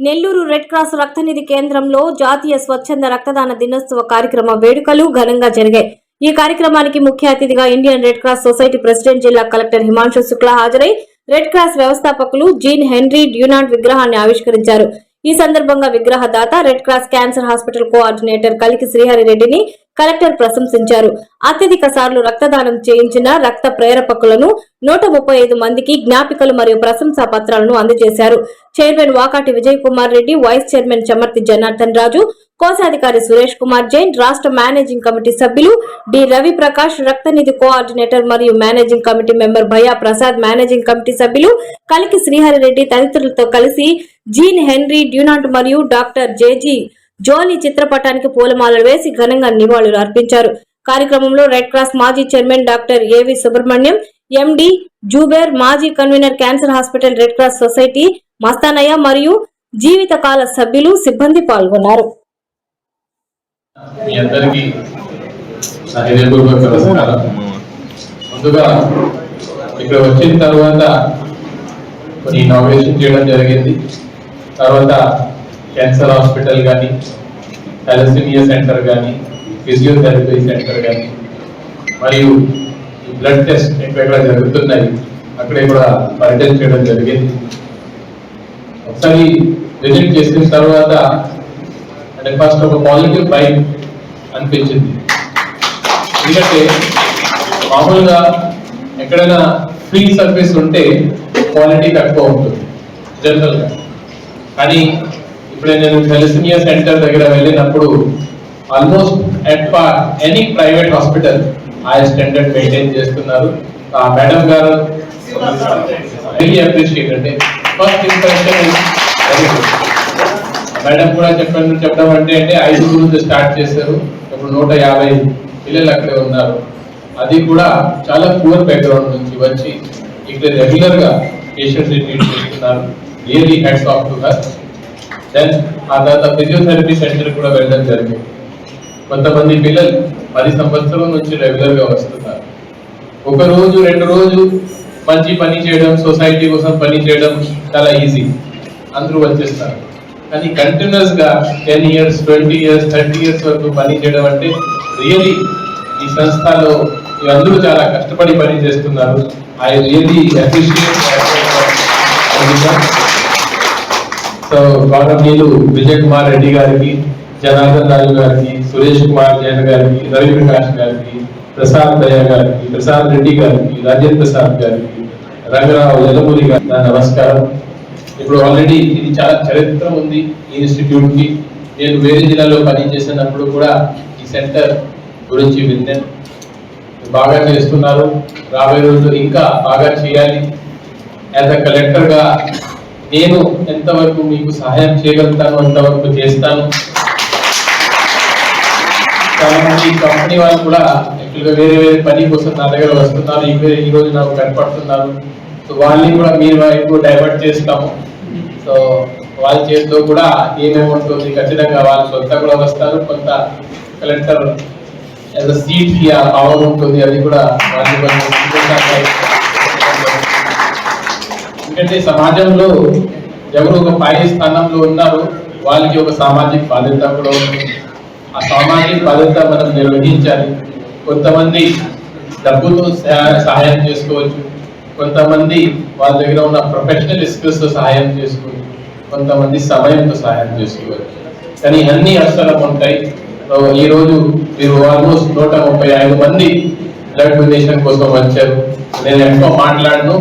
Nellore red cross రక్తనిధి కేంద్రంలో జాతీయ స్వచ్ఛంద రక్తదాన దినోత్సవ కార్యక్రమ వేడుకలు ఘనంగా జరిగాయి. ఈ కార్యక్రమానికి ముఖ్య అతిథిగా Indian red cross society president జిల్లా కలెక్టర్ హిమాంశు శుక్లా హాజరై రెడ్ క్రాస్ వ్యవస్థాపకులు జీన్ హెన్రీ డ్యూనాంట్ విగ్రహాన్ని ఆవిష్కరించారు. ఈ సందర్భంగా విగ్రహదాత red cross cancer hospital coordinator Kaliki Srihari రెడ్డిని కలెక్టర్ ప్రశంసించారు. అత్యధిక సార్లు రక్తదానం చేయించిన రక్త ప్రేరపకులను నూట ముప్పై ఐదు మందికి జ్ఞాపికలు మరియు ప్రశంసా పత్రాలను అందజేశారు. Chairman Vakati Vijay Kumar Reddy vice chairman Chamarthi Janardhan Raju కోశాధికారి సురేష్ కుమార్ జైన్ రాష్ట్ర మేనేజింగ్ కమిటీ సభ్యులు డి. రవి ప్రకాష్ రక్తనిధి కోఆర్డినేటర్ మరియు మేనేజింగ్ కమిటీ మెంబర్ భయా ప్రసాద్ మేనేజింగ్ కమిటీ సభ్యులు కలికి శ్రీహరి రెడ్డి తదితరులతో కలిసి జీన్ హెన్రీ డ్యూనాంట్ మరియు డాక్టర్ జేజీ జోలీ చిత్రపటానికి పూలమాలలు వేసి ఘనంగా నివాళులు అర్పించారు. కార్యక్రమంలో రెడ్ క్రాస్ మాజీ chairman doctor A V Subrahmanyam MD Zubair మాజీ convener cancer hospital red cross society Mastanayya మరియు జీవితకాల సభ్యులు సిబ్బంది పాల్గొన్నారు. ముందుగా ఇక్కడ వచ్చిన తర్వాత కొన్ని ఇనాగ్రేషన్ చేయడం జరిగింది. తర్వాత క్యాన్సర్ హాస్పిటల్ కానీ థాలసీమియా సెంటర్ కానీ ఫిజియోథెరపీ సెంటర్ కానీ మరియు ఈ బ్లడ్ టెస్ట్ ఎక్కడెక్కడ జరుగుతున్నాయి అక్కడ కూడా పర్యటన చేయడం జరిగింది. ఒకసారి విజిట్ చేసిన తర్వాత అంటే ఫస్ట్ ఒక పాజిటివ్ వైబ్ అనిపించింది. ఎందుకంటే మామూలుగా ఎక్కడైనా ఫ్రీ సర్వీస్ ఉంటే క్వాలిటీ తక్కువ ఉంటుంది జనరల్గా కానీ ఇప్పుడు నేను థెలసిమియా సెంటర్ దగ్గర వెళ్ళినప్పుడు almost at par any private hospital ఆ స్టాండర్డ్ మెయింటైన్ చేస్తున్నారు. ఆ మేడం గారు వెరీ అప్రిషియేట్ అంటే ఫస్ట్ ఇంప్రెషన్ మేడం కూడా చెప్పండి చెప్పడం అంటే అంటే ఐదుగురు నుంచి స్టార్ట్ చేశారు. ఇప్పుడు నూట యాభై పిల్లలు అక్కడే ఉన్నారు. అది కూడా చాలా పూర్ బ్యాక్గ్రౌండ్ నుంచి వచ్చి ఇక్కడ రెగ్యులర్గా పేషెంట్స్ ట్రీట్ చేస్తున్నారు. Really hats off to her then ఆ తర్వాత ఫిజియోథెరపీ సెంటర్ కూడా వెళ్ళడం జరిగింది. కొంతమంది పిల్లలు పది సంవత్సరం నుంచి రెగ్యులర్గా వస్తున్నారు. ఒక రోజు రెండు రోజు మంచి పని చేయడం సొసైటీ కోసం పని చేయడం చాలా ఈజీ అందరూ వచ్చేస్తారు. కానీ కంటిన్యూస్గా ten years twenty years thirty years వరకు పని చేయడం అంటే రియలీ ఈ సంస్థలో అందరూ చాలా కష్టపడి పని చేస్తున్నారు. ఐ రియలీ అప్రిషియేట్ సో గౌరవనీయులు విజయ్ కుమార్ రెడ్డి గారికి జనార్దన్ రాజు గారికి సురేష్ కుమార్ జైన్ గారికి రవి ప్రకాష్ గారికి ప్రసాద్ దయ గారికి ప్రసాద్ రెడ్డి గారికి రాజేంద్ర ప్రసాద్ గారికి రంగరావు యలమూరి గారికి నా నమస్కారం. ఇప్పుడు ఆల్రెడీ ఇది చాలా చరిత్ర ఉంది ఈ ఇన్స్టిట్యూట్కి నేను వేరే జిల్లాలో పనిచేసినప్పుడు కూడా ఈ సెంటర్ గురించి విన్నాను. బాగా చేస్తున్నారు. రాబోయే రోజులు ఇంకా బాగా చేయాలి. యాజ్ అ కలెక్టర్గా నేను ఎంతవరకు మీకు సహాయం చేయగలుగుతాను అంతవరకు చేస్తాను? ఈ కంపెనీ వాళ్ళు కూడా యాక్చువల్గా వేరే వేరే పని కోసం నా దగ్గర వస్తున్నారు. ఈ ఈ రోజు నాకు కనపడుతున్నారు. సో వాళ్ళని కూడా మీ వైపు డైవర్ట్ చేస్తాము. సో వాళ్ళ చేతిలో కూడా ఏమేమి ఉంటుంది ఖచ్చితంగా వాళ్ళు సొంత కూడా వస్తారు. కొంత కలెక్టర్ యాజ్ అ సీట్కి ఆ పవర్ ఉంటుంది. అది కూడా వాళ్ళు కొంచెం ఎందుకంటే సమాజంలో ఎవరు ఒక పై స్థానంలో ఉన్నారు వాళ్ళకి ఒక సామాజిక బాధ్యత కూడా ఉంది. ఆ సామాజిక బాధ్యత మనం నిర్వహించాలి. కొంతమంది డబ్బుతో సహాయం చేసుకోవచ్చు. కొంతమంది వాళ్ళ దగ్గర ఉన్న ప్రొఫెషనల్ స్కిల్స్తో సహాయం చేసుకోవచ్చు. కొంతమంది సమయంతో సహాయం చేసుకోవచ్చు. కానీ అన్ని అవసరం ఉంటాయి. ఈ రోజు మీరు ఆల్మోస్ట్ నూట ముప్పై ఐదు మంది బ్లడ్ డొనేషన్ కోసం వచ్చారు. నేను ఎక్కువ మాట్లాడను.